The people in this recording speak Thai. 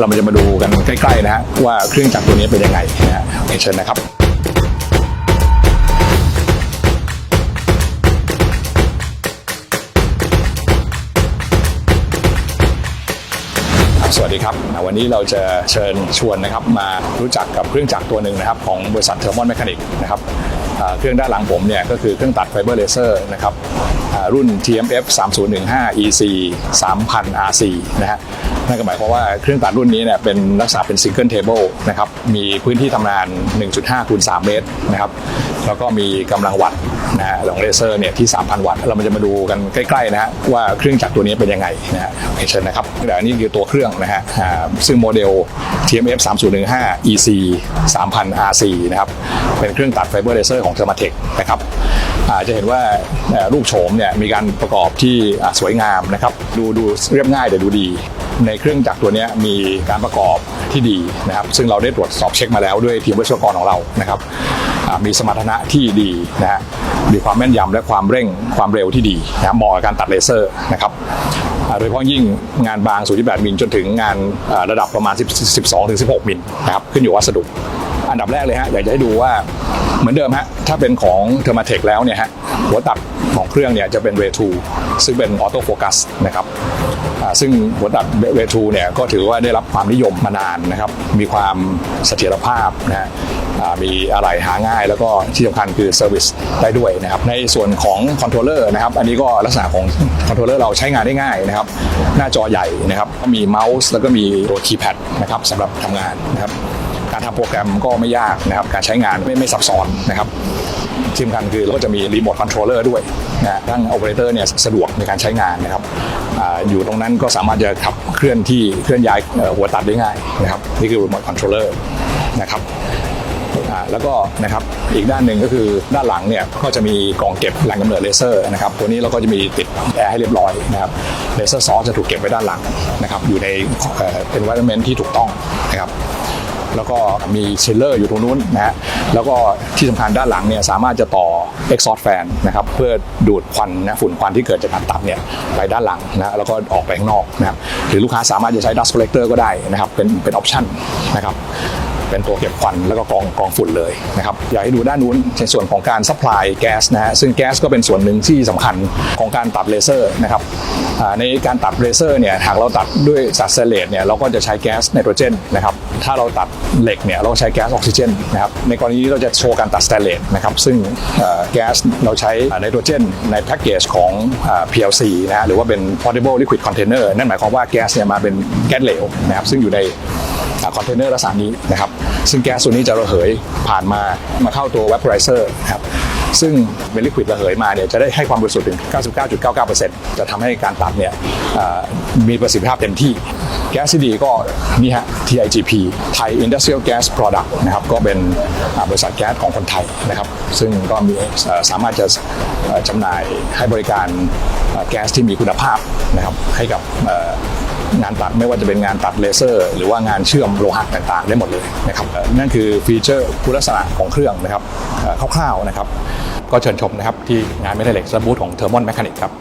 เรามาจะมาดูกันใกล้ๆนะฮะว่าเครื่องจักรตัวนี้เป็นยังไงนะฮะเชิญนะครับสวัสดีครับ วันนี้เราจะเชิญชวนนะครับมารู้จักกับเครื่องจักรตัวหนึ่งนะครับของบริษัทเทอร์มอนแมคานิกนะครับ เครื่องด้านหลังผมเนี่ยก็คือเครื่องตัดไฟเบอร์เลเซอร์นะครับรุ่น TMF 3015 EC 3000 RC นะฮะนั่นก็หมายความว่าเครื่องตัดรุ่นนี้เนี่ยเป็นลักษณะเป็นซิงเกิลเทเบิลนะครับมีพื้นที่ทำงาน 1.5คูณ3เมตรนะครับแล้วก็มีกำลังวัตต์นะฮะของเลเซอร์เนี่ยที่ 3,000 วัตต์เรามาจะมาดูกันใกล้ๆนะฮะว่าเครื่องจักรตัวนี้เป็นยังไงนะฮะเชิญนะครับแต่อันนี้คือตัวเครื่องนะฮะซึ่งโมเดล TMF 3015 EC 3000 RC นะครับเป็นเครื่องตัดไฟเบอร์เลเซอร์ของ t h e r m a t e c h นะครับจะเห็นว่ารูปโฉมเนี่ยมีการประกอบที่สวยงามนะครับดูดูเรียบง่ายแต่ดูดี ในเครื่องจักรตัวนี้มีการประกอบที่ดีนะครับซึ่งเราได้ตรวจสอบเช็คมาแล้วด้วยทีมวิศวกรของเรานะครับมีสมรรถนะที่ดีนะฮะมีความแม่นยำและความเร่งความเร็วที่ดีนะเหมาะกับการตัดเลเซอร์นะครับโดยเฉพาะยิ่งงานบาง 0.8 มิลจนถึงงานระดับประมาณ10 12ถึง16 มิลนะครับขึ้นอยู่วัสดุ อันดับแรกเลยฮะอยากจะให้ดูว่า เหมือนเดิมฮะถ้าเป็นของเทอร์มาเทคแล้วเนี่ยฮะหัวตัดของเครื่องเนี่ยจะเป็นเรทูซึ่งเป็นออโต้โฟกัสนะครับซึ่งหัวตัดเรทูเนี่ยก็ถือว่าได้รับความนิยมมานานนะครับมีความเสถียรภาพนะฮะมีอะไรหาง่ายแล้วก็ที่สำคัญคือเซอร์วิสได้ด้วยนะครับในส่วนของคอนโทรลเลอร์นะครับอันนี้ก็ลักษณะของคอนโทรลเลอร์เราใช้งานได้ง่ายนะครับหน้าจอใหญ่นะครับมีเมาส์แล้วก็มีตัวคีย์แพดนะครับสำหรับทำงานนะครับ การทำโปรแกรมก็ไม่ยากนะครับ การใช้งานไม่ไม่ซับซ้อนนะครับที่สำคัญคือเราก็จะมีรีโมทคอนโทรลเลอร์ด้วยนะทั้งโอเปอเรเตอร์เนี่ยสะดวกในการใช้งานนะครับออยู่ตรงนั้นก็สามารถจะขับเคลื่อนที่เคลื่อนย้ายหัวตัดได้ง่ายนะครับนี่คือรีโมทคอนโทรลเลอร์นะครับแล้วก็นะครับอีกด้านหนึ่งก็คือด้านหลังเนี่ยก็จะมีกล่องเก็บแหล่งกำเนิดเลเซอร์นะครับตัวนี้เราก็จะมีติดแอร์ให้เรียบร้อยนะครับเลเซอร์ซอสจะถูกเก็บไว้ด้านหลังนะครับอยู่ในเอ่อ environment ที่ถูกต้องนะครับ แล้วก็มีเชลเลอร์อยู่ตรงนู้นนะฮะแล้วก็ที่สำคัญด้านหลังเนี่ยสามารถจะต่อ exhaust fan นะครับเพื่อดูดควันนะฝุ่นควันที่เกิดจากการตับเนี่ยไปด้านหลังนะแล้วก็ออกไปข้างนอกนะครับหรือลูกค้าสามารถจะใช้ dust collector ก็ได้นะครับเป็นเป็นออปชั่นนะครับ เป็นตัวเก็บควันแล้วก็กองกองฝุ่นเลยนะครับอยากให้ดูด้านนู้นในส่วนของการซัพพลายแก๊สนะฮะซึ่งแก๊สก็เป็นส่วนหนึ่งที่สำคัญของการตัดเลเซอร์นะครับในการตัดเลเซอร์เนี่ยหากเราตัดด้วยสัดเซเลตเนี่ยเราก็จะใช้แก๊สไนโตรเจนนะครับถ้าเราตัดเหล็กเนี่ยเราก็ใช้แก๊สออกซิเจนนะครับในกรณีนี้เราจะโชว์การตัดสแตนเลสนะครับซึ่งแก๊สเราใช้ไนโตรเจนในแพ็กเกจของ PLC นะฮะหรือว่าเป็น portable liquid container นั่นหมายความว่าแก๊สเนี่ยมาเป็นแก๊สเหลวนะครับซึ่งอยู่ใน คอนเทนเนอร์ลักษณะนี้นะครับซึ่งแก๊สตัวนี้จะระเหยผ่านมามาเข้าตัว vaporizer นะครับซึ่งเป็นลิควิดระเหยมาเนี่ยจะได้ให้ความบริสุทธิ์ถึง 99.99%จะทำให้การตัดเนี่ยมีประสิทธิภาพเต็มที่ แก๊สที่ดีก็นี่ฮะ TIGP Thai Industrial Gas Product นะครับก็เป็นบริษัทแก๊สของคนไทยนะครับซึ่งก็มีสามารถจะจำหน่ายให้บริการแก๊สที่มีคุณภาพนะครับให้กับ งานตัดไม่ว่าจะเป็นงานตัดเลเซอร์ หรือว่างานเชื่อมโลหะต่างๆ ได้หมดเลยนะครับนั่นคือฟีเจอร์คุณลักษณะของเครื่องนะครับคร่าวๆนะครับ ก็เชิญชมนะครับที่งานเมทัลเล็กและบูธของเทอร์มอนแมคานิกครับ